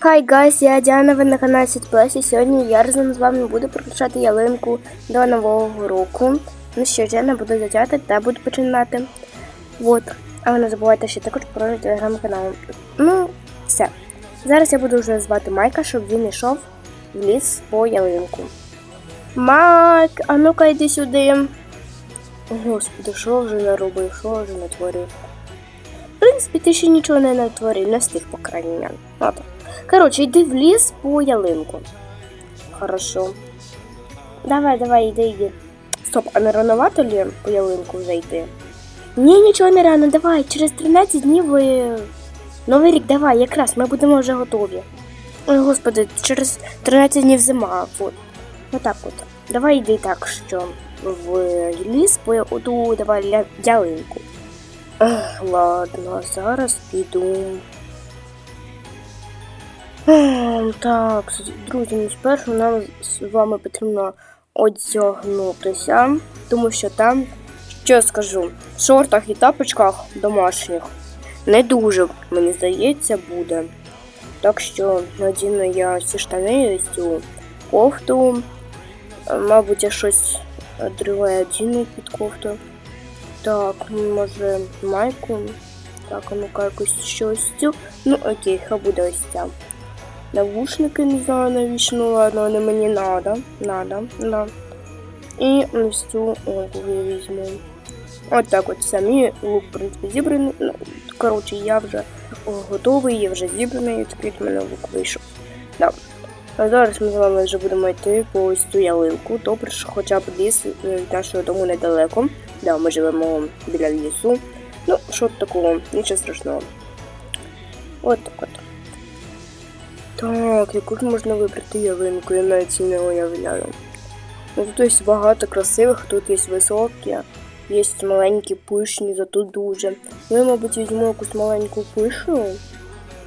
Хай гайс, я Діана, ви на каналі Сітплес, і сьогодні я разом з вами буду прикрашати ялинку до нового року. Ну що ж, буду затягати та буду починати. Вот. А ви не забувайте ще також про телеграм-канал. Ну, все. Зараз я буду вже звати Майка, щоб він йшов в ліс по ялинку. Майк, а ну-ка йди сюди. Господи, що вже наробив, що вже натворив? В принципі, ти ще нічого не натворив, не встиг, по крайній. Ладно. Короче, йди в ліс по ялинку. Хорошо. Давай, давай, йди, йди. Стоп, а не рановато ли по ялинку вже йти? Ні, нічого не рано, давай, через 13 днів ви... Новий рік, давай, якраз, ми будемо вже готові. Ой, господи, через 13 днів зима, вот. Отак от. Давай йди так, що в ліс по оту, давай ялинку. Ех, ладно, зараз піду. Ем, Так, друзі, ну, спершу нам з вами потрібно одягнутися, тому що там, що скажу, в шортах і тапочках домашніх не дуже, мені здається, буде. Так що надіну я ці штани, цю кофту. Е, Мабуть, я щось друге одіну під кофту. Так, може майку. Так, а ну-ка якусь щось. Ну окей, хай буде ось ця. Навушники не знаю навіщо, ну ладно, вони мені надо. Надо, да. І ось цю я візьму. От так от самі лук, в принципі, зібраний. Ну, коротше, я вже готовий, я вже зібраний, такий в мене лук вийшов. Да. А зараз ми з вами вже будемо йти по ось цю ялинку. Добре, що хоча б ліс е, від нашого дому недалеко. Да, ми живемо біля лісу. Ну, що такого, нічого страшного. От так от. Так, яку ж можна вибрати ялинку, я навіть не уявляю. Ну, тут є багато красивих, тут є високі, є маленькі пишні, зато дуже. Ну, я, мабуть, візьму якусь маленьку пишну.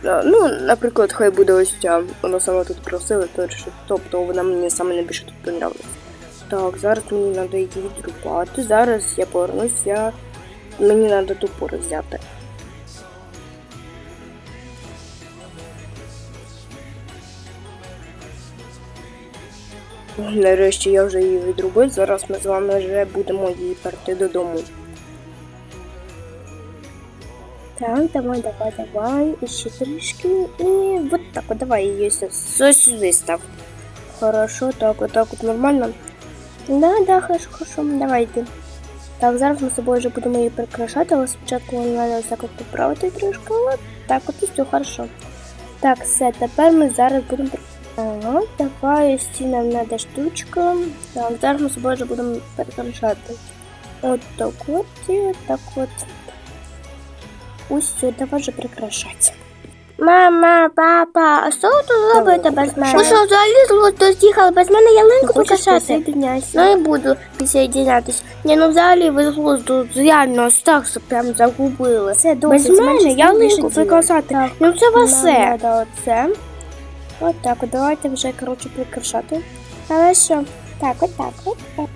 Ну, наприклад, хай буде ось ця. Вона саме тут красива, тобто вона мені саме найбільше тут понравилась. Так, зараз мені треба її відрубати. Зараз я повернусь, я... мені треба топор взяти. Нарешті я вже її відрубив. Зараз ми з вами вже будемо її перейти додому. Так, давай, давай, давай. І ще трішки. І вот так от, давай її сюди став. Хорошо, так, от так от нормально. Да, да, хорошо, хорошо, давай йди. Так, зараз ми з собою вже будемо її прикрашати, але спочатку треба так от поправити трішки. От так, от і все, хорошо. Так, все, тепер ми зараз будемо при- Ага, давай ось ці надо штучка. Так, зараз ми з собою вже будемо прикрашати. От так от і так от. Ось сюди давай вже прикрашати. Мама, папа, а що ви тут робите без мене? Ви що, взагалі зло з'їхали без мене ялинку прикрашати? Ну і буду присоединятись. Ні, ну взагалі ви з глузду реально що прям загубили. Це досить, Без мене ялинку прикрашати. Ну це нам все. надо оце. От так, от давайте вже, коротше, прикрашати. Хорошо. Так, от так, от так.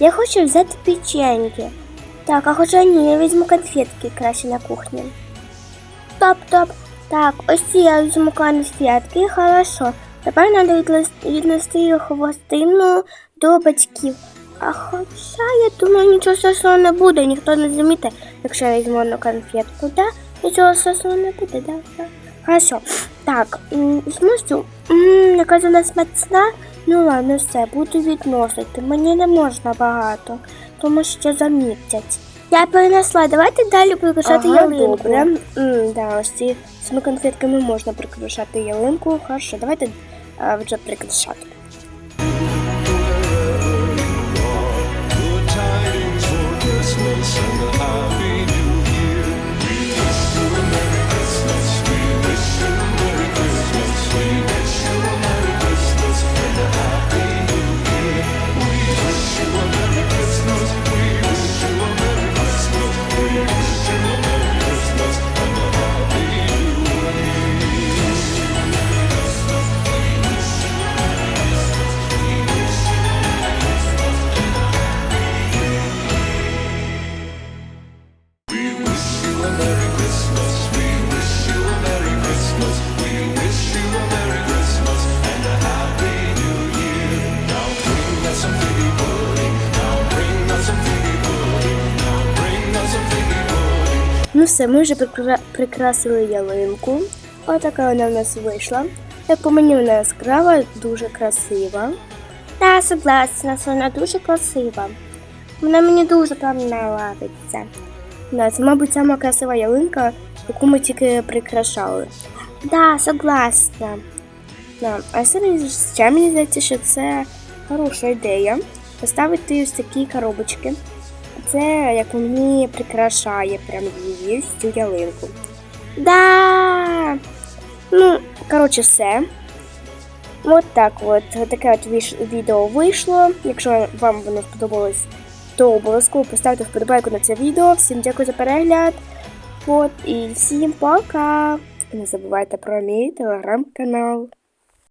Я хочу взяти печеньки. Так, а хоча ні, я візьму конфетки краще на кухні. Топ, топ. Так, ось ці я візьму конфетки, хорошо. Тепер треба віднести, гостину до батьків. А хоча я думаю, нічого страшного не буде, ніхто не замітить, якщо я візьму одну конфетку, да? Нічого страшного не буде, да? Хорошо. Так, візьму яка вона смачна. Ну ладно, все, буду відносити. Мені не можна багато, тому що замітять. Я перенесла, давайте далі прикрашати Ага, ялинку. добре. М, да, ось ці цими конфетками можна прикрашати ялинку. Хорошо, давайте а, вже прикрашати. Ну все, ми вже прикра- прикрасили ялинку. Отака вона в нас вийшла. Як по мені вона яскрава, дуже красива. Та согласна, вона дуже красива. Вона мені дуже нравиться. Да, це, мабуть, сама красива ялинка, яку ми тільки прикрашали. Да, согласна. Да. А ще, мені здається, що це хороша ідея. Поставити ось такі коробочки. Це як мені прикрашає прям її цю ялинку. Да! Ну, коротше, все. От так от. Таке от відео вийшло. Якщо вам воно сподобалось, то обов'язково поставте вподобайку на це відео. Всім дякую за перегляд. От, і всім пока! Не забувайте про мій телеграм-канал.